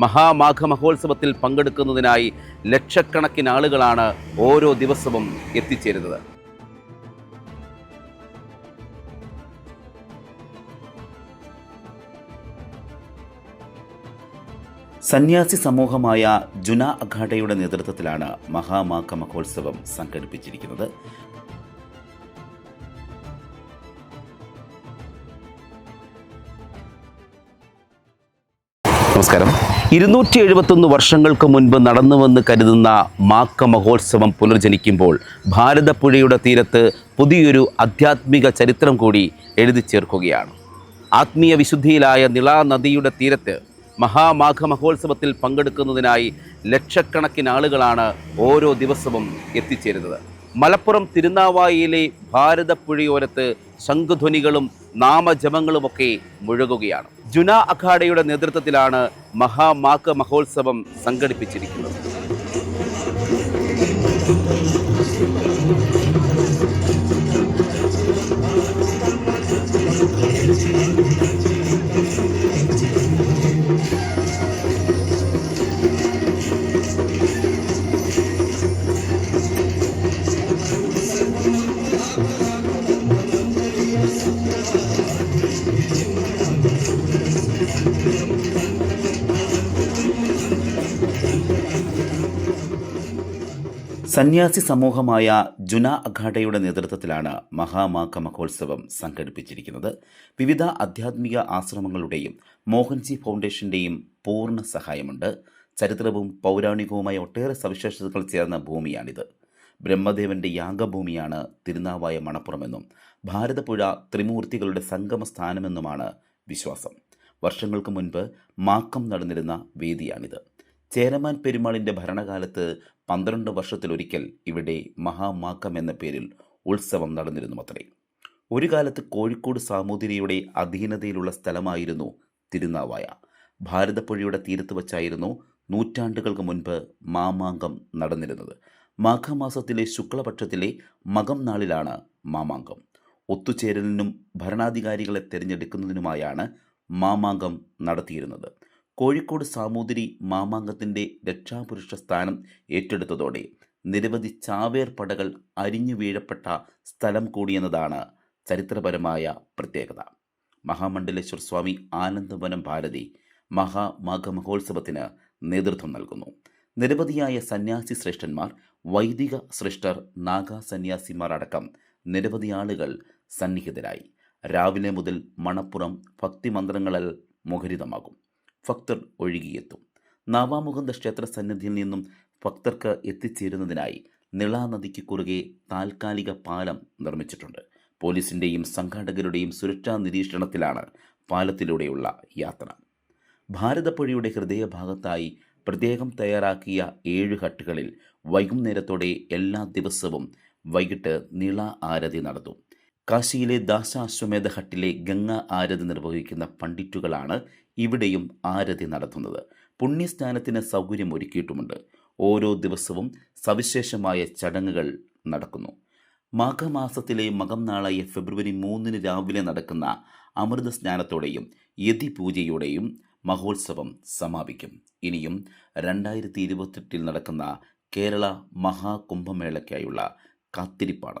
മഹാമാഘ മഹോത്സവത്തിൽ പങ്കെടുക്കുന്നതിനായി ലക്ഷക്കണക്കിന് ആളുകളാണ് ഓരോ ദിവസവും എത്തിച്ചേരുന്നത്. സന്യാസി സമൂഹമായ ജുന അഖാഡയുടെ നേതൃത്വത്തിലാണ് മഹാമാഘ മഹോത്സവം സംഘടിപ്പിച്ചിരിക്കുന്നത്. നമസ്കാരം. ഇരുന്നൂറ്റി എഴുപത്തൊന്ന് വർഷങ്ങൾക്ക് മുൻപ് നടന്നുവെന്ന് കരുതുന്ന മാക്ക മഹോത്സവം പുനർജനിക്കുമ്പോൾ ഭാരതപ്പുഴയുടെ തീരത്ത് പുതിയൊരു ആധ്യാത്മിക ചരിത്രം കൂടി എഴുതി ചേർക്കുകയാണ്. ആത്മീയ വിശുദ്ധിയിലായ നിളാ നദിയുടെ തീരത്ത് മഹാമാഘ മഹോത്സവത്തിൽ പങ്കെടുക്കുന്നതിനായി ലക്ഷക്കണക്കിന് ആളുകളാണ് ഓരോ ദിവസവും എത്തിച്ചേരുന്നത്. മലപ്പുറം തിരുനാവായിയിലെ ഭാരതപ്പുഴയോരത്ത് ശംഖുധ്വനികളും നാമജപങ്ങളുമൊക്കെ മുഴകുകയാണ്. ജുന അഖാഡയുടെ നേതൃത്വത്തിലാണ് മഹാമാഘ മഹോത്സവം സംഘടിപ്പിച്ചിരിക്കുന്നത്. സന്യാസി സമൂഹമായ ജുന അഖാഡയുടെ നേതൃത്വത്തിലാണ് മഹാമാക മഹോത്സവം സംഘടിപ്പിച്ചിരിക്കുന്നത്. വിവിധ ആധ്യാത്മിക ആശ്രമങ്ങളുടെയും മോഹൻജി ഫൗണ്ടേഷന്റെയും പൂർണ സഹായമുണ്ട്. ചരിത്രവും പൗരാണികവുമായ ഒട്ടേറെ സവിശേഷതകൾ ചേർന്ന ഭൂമിയാണിത്. ബ്രഹ്മദേവന്റെ യാഗഭൂമിയാണ് തിരുനാവായ മണപ്പുറമെന്നും ഭാരതപ്പുഴ ത്രിമൂർത്തികളുടെ സംഗമ സ്ഥാനമെന്നുമാണ് വിശ്വാസം. വർഷങ്ങൾക്ക് മുൻപ് മാക്കം നടന്നിരുന്ന വേദിയാണിത്. ചേരമാൻ പെരുമാളിന്റെ ഭരണകാലത്ത് പന്ത്രണ്ട് വർഷത്തിലൊരിക്കൽ ഇവിടെ മഹാമാക്കം എന്ന പേരിൽ ഉത്സവം നടന്നിരുന്നു അത്രേ ഒരു കാലത്ത് കോഴിക്കോട് സാമൂതിരിയുടെ അധീനതയിലുള്ള സ്ഥലമായിരുന്നു തിരുനാവായ. ഭാരതപ്പുഴയുടെ തീരത്ത് വച്ചായിരുന്നു നൂറ്റാണ്ടുകൾക്ക് മുൻപ് മാമാങ്കം നടന്നിരുന്നത്. മാഘമാസത്തിലെ ശുക്ലപക്ഷത്തിലെ മകം നാളിലാണ് മാമാങ്കം. ഒത്തുചേരലിനും ഭരണാധികാരികളെ തിരഞ്ഞെടുക്കുന്നതിനുമായാണ് മാമാങ്കം നടത്തിയിരുന്നത്. കോഴിക്കോട് സാമൂതിരി മാമാങ്കത്തിന്റെ രക്ഷാപുരുഷ സ്ഥാനം ഏറ്റെടുത്തതോടെ നിരവധി ചാവേർ പടകൾ അരിഞ്ഞു വീഴപ്പെട്ട സ്ഥലം കൂടിയെന്നതാണ് ചരിത്രപരമായ പ്രത്യേകത. മഹാമണ്ഡലേശ്വർ സ്വാമി ആനന്ദവനം ഭാരതി മഹാമാഘ മഹോത്സവത്തിന് നേതൃത്വം നൽകുന്നു. നിരവധിയായ സന്യാസി ശ്രേഷ്ഠന്മാർ വൈദിക ശ്രേഷ്ഠർ നാഗ സന്യാസിമാർ അടക്കം നിരവധി ആളുകൾ സന്നിഹിതരായി. രാവിലെ മുതൽ മണപ്പുറം ഭക്തിമന്ത്രങ്ങളിൽ മുഖരിതമാകും. ഭക്തർ ഒഴുകിയെത്തും. നാവാമുകുന്ദ ക്ഷേത്ര സന്നിധിയിൽ നിന്നും ഭക്തർക്ക് എത്തിച്ചേരുന്നതിനായി നിളാനദിക്ക് കുറുകെ താൽക്കാലിക പാലം നിർമ്മിച്ചിട്ടുണ്ട്. പോലീസിന്റെയും സംഘാടകരുടെയും സുരക്ഷാ നിരീക്ഷണത്തിലാണ് പാലത്തിലൂടെയുള്ള യാത്ര. ഭാരതപ്പുഴയുടെ ഹൃദയഭാഗത്തായി പ്രത്യേകം തയ്യാറാക്കിയ ഏഴ് ഹട്ടുകളിൽ വൈകുന്നേരത്തോടെ എല്ലാ ദിവസവും വൈകിട്ട് നിള ആരതി നടത്തും. കാശിയിലെ ദാസാശ്വമേധ ഹട്ടിലെ ഗംഗ ആരതി നിർവഹിക്കുന്ന പണ്ഡിറ്റുകളാണ് ഇവിടെയും ആരതി നടത്തുന്നത്. പുണ്യസ്നാനത്തിന് സൗകര്യം ഒരുക്കിയിട്ടുമുണ്ട്. ഓരോ ദിവസവും സവിശേഷമായ ചടങ്ങുകൾ നടക്കുന്നു. മാഘമാസത്തിലെ മകം നാളായ ഫെബ്രുവരി മൂന്നിന് രാവിലെ നടക്കുന്ന അമൃത സ്നാനത്തോടെയും യതി പൂജയോടെയും മഹോത്സവം സമാപിക്കും. ഇനിയും രണ്ടായിരത്തി ഇരുപത്തെട്ടിൽ നടക്കുന്ന കേരള മഹാകുംഭമേളയ്ക്കായുള്ള കാത്തിരിപ്പാണ്.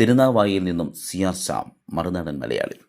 തിരുനാവായിൽ നിന്നും C R R Shyam Marunadan Malayali.